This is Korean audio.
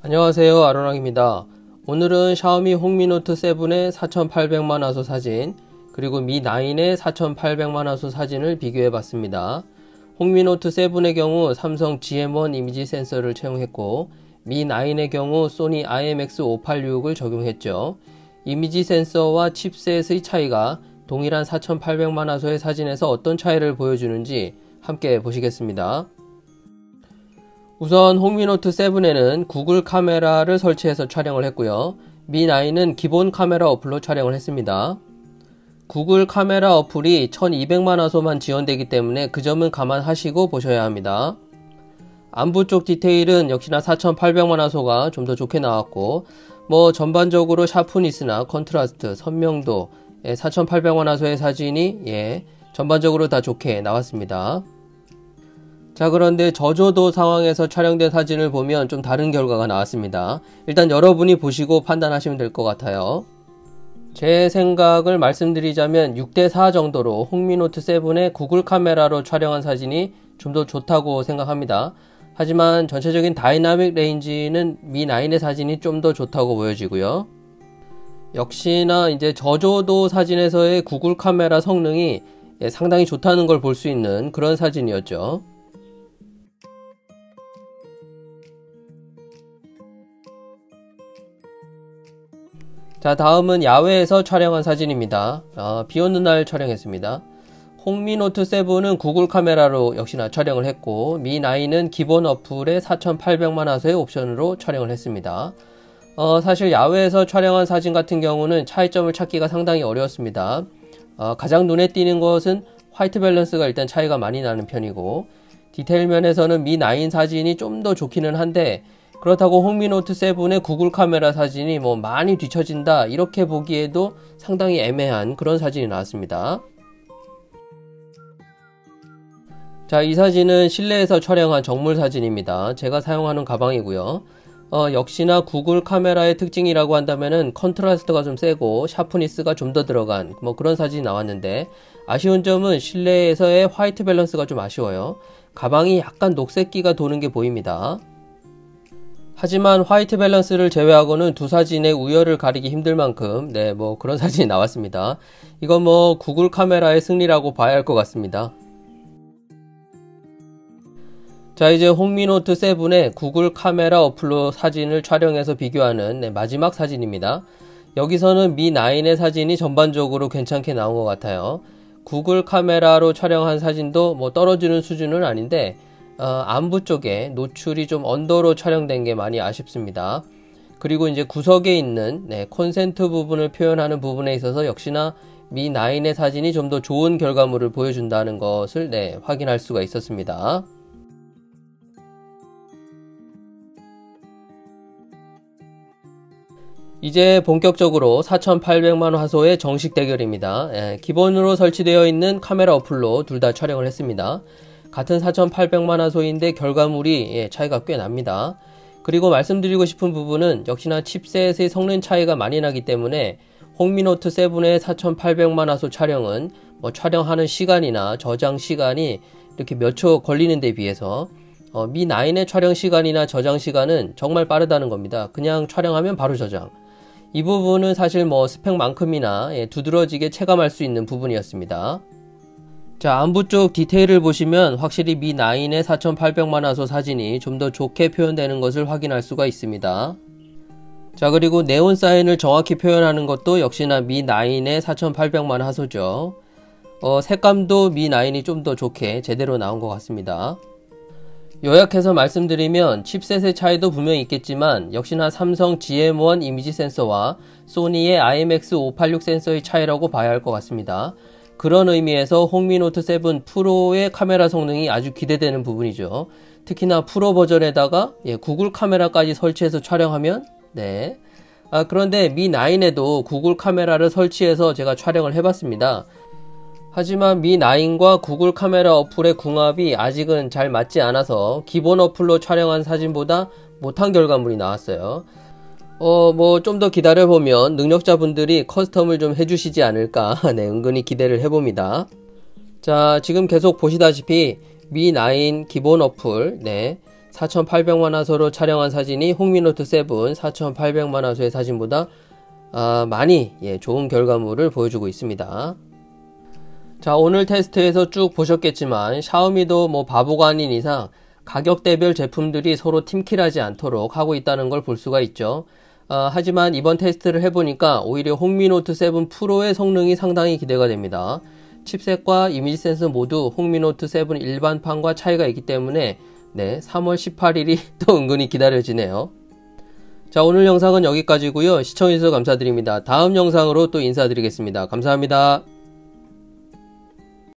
안녕하세요 아로랑입니다. 오늘은 샤오미 홍미노트 7의 4800만 화소 사진 그리고 미 9의 4800만 화소 사진을 비교해 봤습니다. 홍미노트 7의 경우 삼성 GM1 이미지 센서를 채용했고 미 9의 경우 소니 IMX586을 적용했죠. 이미지 센서와 칩셋의 차이가 동일한 4800만 화소의 사진에서 어떤 차이를 보여주는지 함께 보시겠습니다 우선 홍미노트 7에는 구글 카메라를 설치해서 촬영을 했고요. 미9은 기본 카메라 어플로 촬영을 했습니다. 구글 카메라 어플이 1200만 화소만 지원되기 때문에 그 점은 감안하시고 보셔야 합니다. 안부 쪽 디테일은 역시나 4800만 화소가 좀 더 좋게 나왔고 뭐 전반적으로 샤프니스나 컨트라스트, 선명도 4800만 화소의 사진이 예 전반적으로 다 좋게 나왔습니다. 자 그런데 저조도 상황에서 촬영된 사진을 보면 좀 다른 결과가 나왔습니다. 일단 여러분이 보시고 판단하시면 될 것 같아요. 제 생각을 말씀드리자면 6대4 정도로 홍미노트 7의 구글 카메라로 촬영한 사진이 좀 더 좋다고 생각합니다. 하지만 전체적인 다이나믹 레인지는 미 9의 사진이 좀 더 좋다고 보여지고요. 역시나 이제 저조도 사진에서의 구글 카메라 성능이 상당히 좋다는 걸 볼 수 있는 그런 사진이었죠. 자 다음은 야외에서 촬영한 사진입니다. 어, 비 오는 날 촬영했습니다. 홍미 노트 7은 구글 카메라로 역시나 촬영을 했고 미 9은 기본 어플의 4800만 화소의 옵션으로 촬영을 했습니다. 어, 사실 야외에서 촬영한 사진 같은 경우는 차이점을 찾기가 상당히 어려웠습니다. 어, 가장 눈에 띄는 것은 화이트 밸런스가 일단 차이가 많이 나는 편이고 디테일 면에서는 미 9 사진이 좀 더 좋기는 한데 그렇다고 홍미노트 7의 구글 카메라 사진이 뭐 많이 뒤처진다 이렇게 보기에도 상당히 애매한 그런 사진이 나왔습니다. 자, 이 사진은 실내에서 촬영한 정물 사진입니다. 제가 사용하는 가방이고요. 어, 역시나 구글 카메라의 특징이라고 한다면은 컨트라스트가 좀 세고 샤프니스가 좀 더 들어간 뭐 그런 사진이 나왔는데 아쉬운 점은 실내에서의 화이트 밸런스가 좀 아쉬워요. 가방이 약간 녹색기가 도는 게 보입니다. 하지만 화이트 밸런스를 제외하고는 두 사진의 우열을 가리기 힘들 만큼 네 뭐 그런 사진이 나왔습니다. 이건 뭐 구글 카메라의 승리라고 봐야 할 것 같습니다. 자 이제 홍미노트 7의 구글 카메라 어플로 사진을 촬영해서 비교하는 네, 마지막 사진입니다. 여기서는 미 9의 사진이 전반적으로 괜찮게 나온 것 같아요. 구글 카메라로 촬영한 사진도 뭐 떨어지는 수준은 아닌데 어, 안부 쪽에 노출이 좀 언더로 촬영된 게 많이 아쉽습니다. 그리고 이제 구석에 있는 네, 콘센트 부분을 표현하는 부분에 있어서 역시나 미 9의 사진이 좀 더 좋은 결과물을 보여준다는 것을 네, 확인할 수가 있었습니다. 이제 본격적으로 4800만 화소의 정식 대결입니다. 예, 기본으로 설치되어 있는 카메라 어플로 둘 다 촬영을 했습니다. 같은 4,800만 화 소인데 결과물이 예, 차이가 꽤 납니다. 그리고 말씀드리고 싶은 부분은 역시나 칩셋의 성능 차이가 많이 나기 때문에 홍미노트 7의 4,800만 화소 촬영은 뭐 촬영하는 시간이나 저장 시간이 이렇게 몇 초 걸리는 데 비해서 어, 미 9의 촬영 시간이나 저장 시간은 정말 빠르다는 겁니다. 그냥 촬영하면 바로 저장. 이 부분은 사실 뭐 스펙만큼이나 예, 두드러지게 체감할 수 있는 부분이었습니다. 자 안부 쪽 디테일을 보시면 확실히 미 9의 4800만 화소 사진이 좀 더 좋게 표현되는 것을 확인할 수가 있습니다. 자 그리고 네온 사인을 정확히 표현하는 것도 역시나 미 9의 4800만 화소죠. 어, 색감도 미 9이 좀 더 좋게 제대로 나온 것 같습니다. 요약해서 말씀드리면 칩셋의 차이도 분명히 있겠지만 역시나 삼성 GM1 이미지 센서와 소니의 IMX586 센서의 차이라고 봐야 할 것 같습니다. 그런 의미에서 홍미노트 7 프로의 카메라 성능이 아주 기대되는 부분이죠. 특히나 프로 버전에다가 예, 구글 카메라까지 설치해서 촬영하면 네. 아, 그런데 미 9에도 구글 카메라를 설치해서 제가 촬영을 해봤습니다. 하지만 미 9과 구글 카메라 어플의 궁합이 아직은 잘 맞지 않아서 기본 어플로 촬영한 사진보다 못한 결과물이 나왔어요. 어, 뭐, 좀 더 기다려보면 능력자분들이 커스텀을 좀 해주시지 않을까. 네, 은근히 기대를 해봅니다. 자, 지금 계속 보시다시피 미9 기본 어플, 네. 4800만 화소로 촬영한 사진이 홍미노트 7 4800만 화소의 사진보다 아, 많이 예, 좋은 결과물을 보여주고 있습니다. 자 오늘 테스트에서 쭉 보셨겠지만 샤오미도 뭐 바보가 아닌 이상 가격대별 제품들이 서로 팀킬하지 않도록 하고 있다는 걸 볼 수가 있죠. 아, 하지만 이번 테스트를 해보니까 오히려 홍미노트 7 프로의 성능이 상당히 기대가 됩니다. 칩셋과 이미지 센스 모두 홍미노트 7 일반판과 차이가 있기 때문에 네, 3월 18일이 또 은근히 기다려지네요. 자, 오늘 영상은 여기까지고요. 시청해주셔서 감사드립니다. 다음 영상으로 또 인사드리겠습니다. 감사합니다.